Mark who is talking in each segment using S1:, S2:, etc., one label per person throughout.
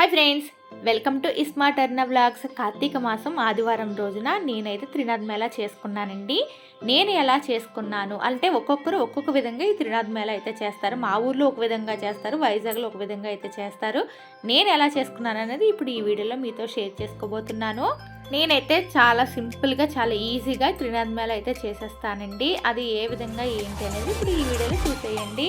S1: Hi friends welcome to iSmart Arna vlogs. Karthika మాసం ఆదివారం రోజున నేనైతే త్రినాథ్ మేళా చేసుకున్నానండి. నేను ఎలా చేసుకున్నాను అంటే ఒక్కొక్కరు ఒక్కొక్క విధంగా ఈ త్రినాథ్ మేళా అయితే చేస్తారు. మా ఊర్లో ఒక విధంగా చేస్తారు వైజాగ్లో ఒక విధంగా అయితే చేస్తారు. నేను ఎలా చేసుకున్నాను అనేది ఇప్పుడు ఈ వీడియోలో మీతో షేర్ చేసుకోబోతున్నాను. నేనైతే చాలా సింపుల్గా చాలా ఈజీగా త్రినాథ్ మేళా అయితే చేసేస్తానండి. అది ఏ విధంగా ఏంటి అనేది ఇప్పుడు ఈ వీడియోలో చూసేయండి.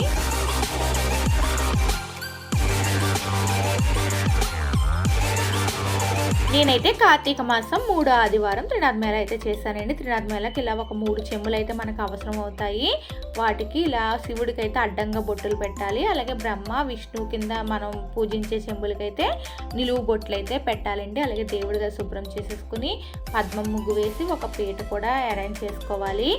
S1: నేనైతే కార్తీక మాసం మూడో ఆదివారం త్రినాథ్మేళ అయితే చేశానండి. త్రినాథ్మేళకి ఇలా ఒక మూడు చెంబులు అయితే మనకు అవసరం అవుతాయి. వాటికి ఇలా శివుడికి అయితే అడ్డంగా బొట్టులు పెట్టాలి. అలాగే బ్రహ్మ విష్ణు కింద మనం పూజించే చెంబులకైతే నిలువు బొట్లు అయితే పెట్టాలండి. అలాగే దేవుడిగా శుభ్రం చేసేసుకుని పద్మం ముగ్గు వేసి ఒక పీట కూడా అరేంజ్ చేసుకోవాలి.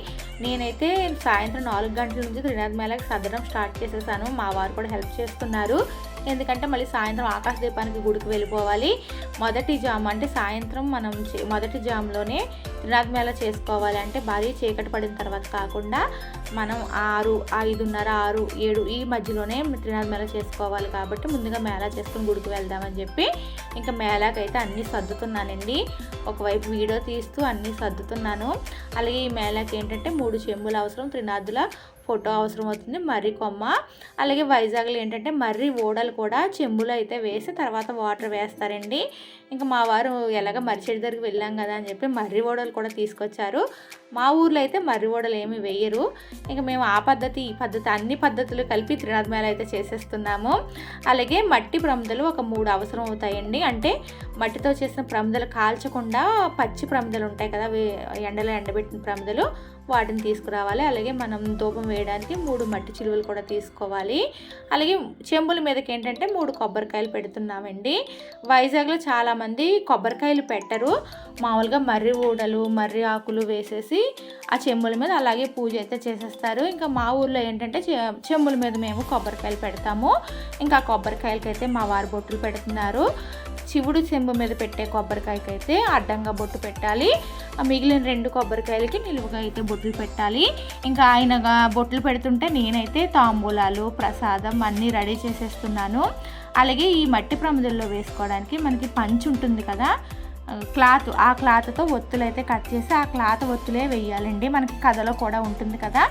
S1: నేనైతే సాయంత్రం నాలుగు గంటల నుంచి త్రినాథ్మేళకి సదరం స్టార్ట్ చేసేసాను. మా వారు కూడా హెల్ప్ చేస్తున్నారు. ఎందుకంటే మళ్ళీ సాయంత్రం ఆకాశ దీపానికి గుడికి వెళ్ళిపోవాలి. మొదటి జామ్ అంటే సాయంత్రం మనం చే- మొదటి జామ్లోనే త్రినాథ్ మేళ చేసుకోవాలి అంటే భారీ చీకటి పడిన తర్వాత కాకుండా మనం ఆరు ఐదున్నర ఆరు ఏడు ఈ మధ్యలోనే త్రినాథ్ మేళ చేసుకోవాలి కాబట్టి ముందుగా మేళా చేసుకుని గుడికి వెళ్దామని చెప్పి ఇంకా మేళాకైతే అన్నీ సర్దుతున్నానండి. ఒకవైపు వీడియో తీస్తూ అన్నీ సర్దుతున్నాను. అలాగే ఈ మేళాకి ఏంటంటే మూడు చెంబులు అవసరం త్రినాథుల ఫోటో అవసరం అవుతుంది. మర్రి కొమ్మ. అలాగే వైజాగ్లో ఏంటంటే మర్రి ఓడలు కూడా చెంబులో అయితే వేసి తర్వాత వాటర్ వేస్తారండి. ఇంకా మా వారు ఎలాగ మర్రి చెట్టు దగ్గరికి వెళ్ళాం కదా అని చెప్పి మర్రి ఓడలు కూడా తీసుకొచ్చారు. మా ఊర్లో అయితే మర్రి ఓడలు ఏమి వేయరు. ఇంకా మేము ఆ పద్ధతి ఈ పద్ధతి అన్ని పద్ధతులు కలిపి త్రినాద్మేళ అయితే చేసేస్తున్నాము. అలాగే మట్టి ప్రమిదలు ఒక మూడు అవసరం అవుతాయండి. అంటే మట్టితో చేసిన ప్రమిదలు కాల్చకుండా పచ్చి ప్రమిదలు ఉంటాయి కదా ఎండలో ఎండబెట్టిన ప్రమిదలు వాటిని తీసుకురావాలి. అలాగే మనం ధూపం వేయడానికి మూడు మట్టి చిలువలు కూడా తీసుకోవాలి. అలాగే చెంబుల మీదకి ఏంటంటే మూడు కొబ్బరికాయలు పెడుతున్నామండి. వైజాగ్లో చాలామంది కొబ్బరికాయలు పెట్టరు. మామూలుగా మర్రి ఊడలు మర్రి ఆకులు వేసేసి ఆ చెంబుల మీద అలాగే పూజ అయితే చేసేస్తారు. ఇంకా మా ఊర్లో ఏంటంటే చె- చెంబుల మీద మేము కొబ్బరికాయలు పెడతాము. ఇంకా కొబ్బరికాయలకి అయితే మా వారు బొట్టులు పెడుతున్నారు. శివుడు చెంబు మీద పెట్టే కొబ్బరికాయకి అయితే అడ్డంగా బొట్టు పెట్టాలి. ఆ మిగిలిన రెండు కొబ్బరికాయలకి నిలువుగా అయితే బొట్లు పెట్టాలి. ఇంకా ఆయనగా బొట్లు పెడుతుంటే నేనైతే తాంబూలాలు ప్రసాదం అన్నీ రెడీ చేసేస్తున్నాను. అలాగే ఈ మట్టి ప్రమిదల్లో వేసుకోవడానికి మనకి పంచి ఉంటుంది కదా క్లాత్ ఆ క్లాత్తో ఒత్తులు అయితే కట్ చేసి ఆ క్లాత్ ఒత్తులే వేయాలండి. మనకి కథలో కూడా ఉంటుంది కదా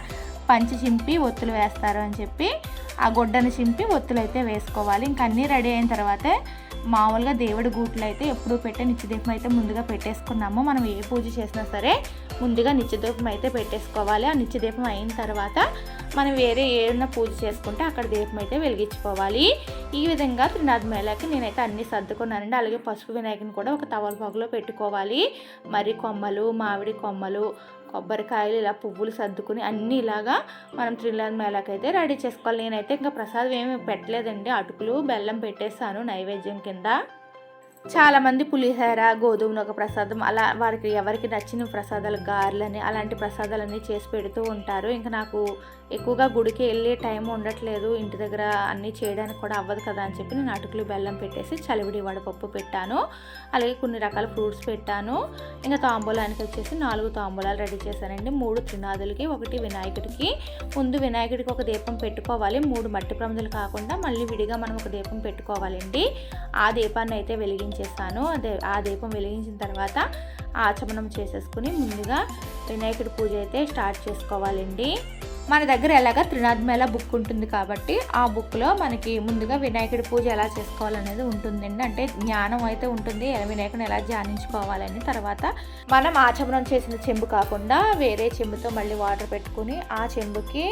S1: పంచి చింపి ఒత్తులు వేస్తారు అని చెప్పి ఆ గుడ్డను చింపి ఒత్తులు అయితే వేసుకోవాలి. ఇంకా అన్నీ రెడీ అయిన తర్వాతే మామూలుగా దేవుడి గూట్లు అయితే ఎప్పుడు పెట్టే నిత్యదీపం అయితే ముందుగా పెట్టేసుకున్నాము. మనం ఏ పూజ చేసినా సరే ముందుగా నిత్యదీపం అయితే పెట్టేసుకోవాలి. ఆ నిత్యదీపం అయిన తర్వాత మనం వేరే ఏదైనా పూజ చేసుకుంటే అక్కడ దీపం అయితే వెలిగించుకోవాలి. ఈ విధంగా త్రినాథ్ మేళాకి నేనైతే అన్ని సర్దుకున్నానండి. అలాగే పసుపు వినాయకుని కూడా ఒక తవల పొగలో పెట్టుకోవాలి. మరి కొమ్మలు మామిడి కొమ్మలు కొబ్బరికాయలు ఇలా పువ్వులు సర్దుకుని అన్నీ ఇలాగా మనం త్రినాథ్ మేళాకైతే రెడీ చేసుకోవాలి. నేనైతే ఇంకా ప్రసాదం ఏమి పెట్టలేదండి. అటుకులు బెల్లం పెట్టేశాను నైవేద్యం కింద. చాలామంది పులిహోర గోధుమ ఒక ప్రసాదం అలా వారికి ఎవరికి నచ్చిన ప్రసాదాలు గారెలని అలాంటి ప్రసాదాలన్నీ చేసి పెడుతూ ఉంటారు. ఇంకా నాకు ఎక్కువగా గుడికి వెళ్ళే టైం ఉండట్లేదు. ఇంటి దగ్గర అన్నీ చేయడానికి కూడా అవ్వదు కదా అని చెప్పి నేను అటుకులు బెల్లం పెట్టేసి చలివిడి వడపప్పు పెట్టాను. అలాగే కొన్ని రకాల ఫ్రూట్స్ పెట్టాను. ఇంకా తాంబూలానికి వచ్చేసి నాలుగు తాంబూలాలు రెడీ చేశానండి. మూడు త్రినాదులకి ఒకటి వినాయకుడికి. ముందు వినాయకుడికి ఒక దీపం పెట్టుకోవాలి. మూడు మట్టి ప్రమిదలు కాకుండా మళ్ళీ విడిగా మనం ఒక దీపం పెట్టుకోవాలండి. ఆ దీపాన్ని అయితే వెలిగించి అదే ఆ దీపం వెలిగించిన తర్వాత ఆచమనం చేసేసుకుని ముందుగా వినాయకుడి పూజ అయితే స్టార్ట్ చేసుకోవాలండి. మన దగ్గర ఎలాగా త్రినాద్మేళ బుక్ ఉంటుంది కాబట్టి ఆ బుక్లో మనకి ముందుగా వినాయకుడి పూజ ఎలా చేసుకోవాలనేది ఉంటుందండి. అంటే జ్ఞానం అయితే ఉంటుంది ఎలా వినాయకుని ఎలా ధ్యానించుకోవాలని. తర్వాత మనం ఆచమనం చేసిన చెంబు కాకుండా వేరే చెంబుతో మళ్ళీ వాటర్ పెట్టుకుని ఆ చెంబుకి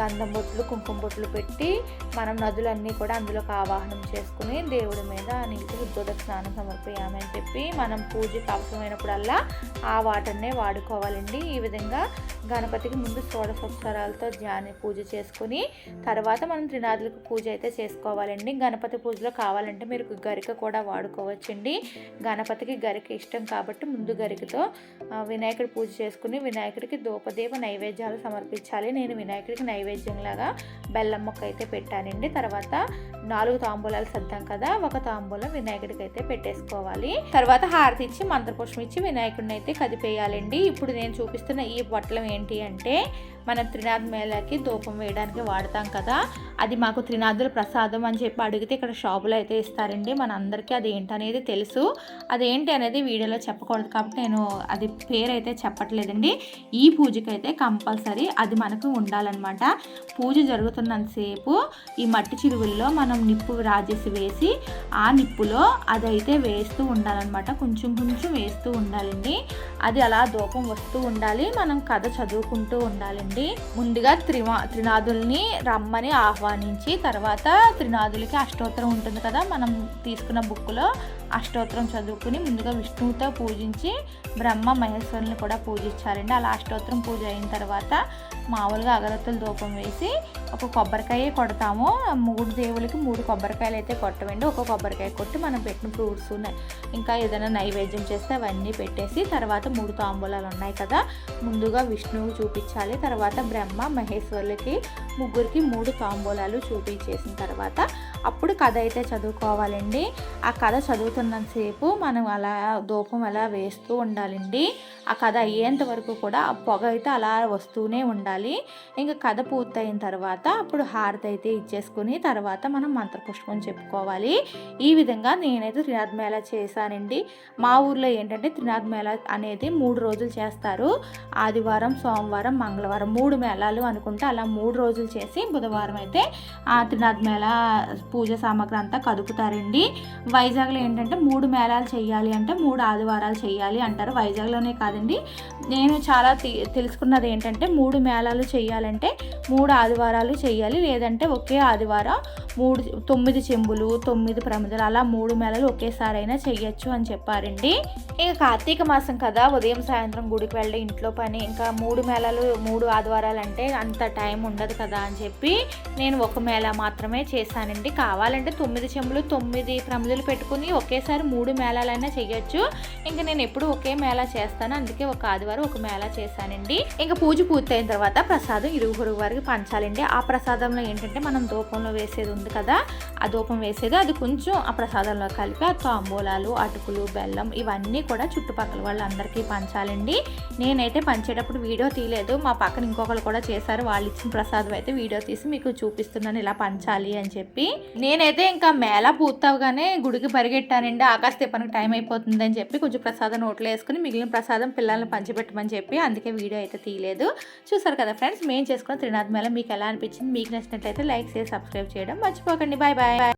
S1: గంధం బొట్లు కుంకుమ బొట్లు పెట్టి మనం నదులన్నీ కూడా అందులోకి ఆవాహనం చేసుకుని దేవుడి మీద నీకు ఉద్యోగ స్నానం సమర్పయామని చెప్పి మనం పూజకి అవసరమైనప్పుడల్లా ఆ వాటర్నే వాడుకోవాలండి. ఈ విధంగా గణపతికి ముందు పూలతో ధ్యాని పూజ చేసుకుని తర్వాత మనం త్రినాథులకు పూజ అయితే చేసుకోవాలండి. గణపతి పూజలో కావాలంటే మీరు గరిక కూడా వాడుకోవచ్చండి. గణపతికి గరిక ఇష్టం కాబట్టి ముందు గరికతో వినాయకుడి పూజ చేసుకుని వినాయకుడికి దూపదీప నైవేద్యాలు సమర్పించాలి. నేను వినాయకుడికి నైవేద్యంలాగా బెల్లం మొక్క అయితే పెట్టానండి. తర్వాత నాలుగు తాంబూలాలు సర్దాం కదా ఒక తాంబూలం వినాయకుడికి అయితే పెట్టేసుకోవాలి. తర్వాత హారతి ఇచ్చి మంత్రపుష్పం ఇచ్చి వినాయకుడిని అయితే కదిపేయాలండి. ఇప్పుడు నేను చూపిస్తున్న ఈ బొట్టలం ఏంటి అంటే మన త్రినాథ్ మేళకి ధూపం వేయడానికి వాడతాం కదా. అది మాకు త్రినాథుల ప్రసాదం అని చెప్పి అడిగితే ఇక్కడ షాపులో అయితే ఇస్తారండి. మన అందరికీ అది ఏంటనేది తెలుసు. అదేంటి అనేది వీడియోలో చెప్పకూడదు కాబట్టి నేను అది పేరు అయితే చెప్పట్లేదండి. ఈ పూజకి అయితే కంపల్సరీ అది మనకు ఉండాలన్నమాట. పూజ జరుగుతున్నంతసేపు ఈ మట్టి చిరువుల్లో మనం నిప్పు రాజేసి వేసి ఆ నిప్పులో అదైతే వేస్తూ ఉండాలన్నమాట. కొంచెం కొంచెం వేస్తూ ఉండాలండి. అది అలా ధూపం వస్తూ ఉండాలి. మనం కథ చదువుకుంటూ ఉండాలండి. ముందుగా త్రిమా త్రినాథుల్ని రమ్మని ఆహ్వానించి తర్వాత త్రినాథులకి అష్టోత్తరం ఉంటుంది కదా మనం తీసుకున్న బుక్లో అష్టోత్తరం చదువుకుని ముందుగా విష్ణువుతో పూజించి బ్రహ్మ మహేశ్వరుని కూడా పూజించారండి. అలా అష్టోత్తరం పూజ అయిన తర్వాత మామూలుగా అగరత్తుల ధూపం వేసి ఒక కొబ్బరికాయ కొడతాము. మూడు దేవులకి మూడు కొబ్బరికాయలు అయితే కొట్టమండి ఒక కొబ్బరికాయ కొట్టి మనం పెట్టిన ఫ్రూట్స్ ఇంకా ఏదైనా నైవేద్యం చేస్తే అవన్నీ పెట్టేసి తర్వాత మూడు తాంబూలాలు ఉన్నాయి కదా. ముందుగా విష్ణువు చూపించాలి. తర్వాత బ్రహ్మ మహేశ్వరులకి ముగ్గురికి మూడు తాంబూలాలు చూపించేసిన తర్వాత అప్పుడు కథ అయితే చదువుకోవాలండి. ఆ కథ చదువుతున్నంతసేపు మనం అలా ధూపం అలా వేస్తూ ఉండాలండి. ఆ కథ అయ్యేంత వరకు కూడా ఆ పొగ అయితే అలా వస్తూనే ఉండాలి. ఇంకా కథ పూర్తయిన తర్వాత అప్పుడు హారతి అయితే ఇచ్చేసుకుని తర్వాత మనం మంత్రపుష్పం చెప్పుకోవాలి. ఈ విధంగా నేనైతే త్రినాథ్ మేళా చేశానండి. మా ఊర్లో ఏంటంటే త్రినాథ్ మేళా అనేది మూడు రోజులు చేస్తారు. ఆదివారం సోమవారం మంగళవారం మూడు మేళాలు అనుకుంటే అలా మూడు రోజులు చేసి బుధవారం అయితే ఆ త్రినాథ్ మేళా పూజ సామాగ్రి అంతా కదుపుతారండి. వైజాగ్లో ఏంటంటే అంటే మూడు మేళాలు చేయాలి అంటే మూడు ఆదివారాలు చేయాలి అంటారు. వైజాగ్లోనే కాదండి. నేను చాలా తెలుసుకున్నది ఏంటంటే మూడు మేళాలు చేయాలంటే మూడు ఆదివారాలు చేయాలి. లేదంటే ఒకే ఆదివారం మూడు తొమ్మిది చెంబులు తొమ్మిది ప్రమిదలు అలా మూడు మేళలు ఒకేసారైనా చేయొచ్చు అని చెప్పారండి. ఇక కార్తీక మాసం కదా ఉదయం సాయంత్రం గుడికి వెళ్ళి ఇంట్లో పని ఇంకా మూడు మేళాలు మూడు ఆదివారాలు అంటే అంత టైం ఉండదు కదా అని చెప్పి నేను ఒక మేళ మాత్రమే చేశానండి. కావాలంటే తొమ్మిది చెంబులు తొమ్మిది ప్రమిదలు పెట్టుకుని ఒకేసారి మూడు మేళాలైనా చేయొచ్చు ఇంకా నేను ఎప్పుడు ఒకే మేళా చేస్తాను. అందుకే ఒక ఆదివారం ఒక మేళా చేశానండి. ఇంకా పూజ పూర్తయిన తర్వాత ప్రసాదం ఇరుగు పొరుగు వారికి పంచాలండి. ఆ ప్రసాదంలో ఏంటంటే మనం ధూపంలో వేసేది ఉంది కదా ఆ ధూపం వేసేది అది కొంచెం ఆ ప్రసాదంలో కలిపి ఆ తాంబూలాలు అటుకులు బెల్లం ఇవన్నీ కూడా చుట్టుపక్కల వాళ్ళందరికీ పంచాలండి. నేనైతే పంచేటప్పుడు వీడియో తీయలేదు. మా పక్కన ఇంకొకరు కూడా చేశారు. వాళ్ళు ఇచ్చిన ప్రసాదం అయితే వీడియో తీసి మీకు చూపిస్తున్నాను ఇలా పంచాలి అని చెప్పి. నేనైతే ఇంకా మేళ పూర్తవగానే గుడికి నిండా ఆకాశ టైం టైం అయిపోతుందని చెప్పి కొంచెం ప్రసాదం నోట్లో వేసుకుని మిగిలిన ప్రసాదం పిల్లల్ని పంచిపెట్టమని చెప్పి అందుకే వీడియో అయితే తీయలేదు. చూసారు కదా ఫ్రెండ్స్ మేము చేసుకున్న త్రినాథ్ మేళ మీకు ఎలా అనిపించింది? మీకు నచ్చినట్లయితే లైక్ చేసి సబ్స్క్రైబ్ చేయడం మర్చిపోకండి. Bye bye